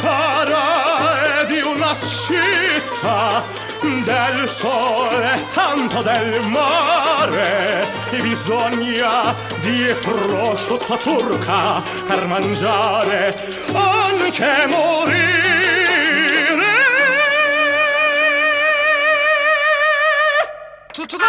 cara di una città del sole tanto del mare bisogna di prosciutta turca per mangiare anche morire. Tutto da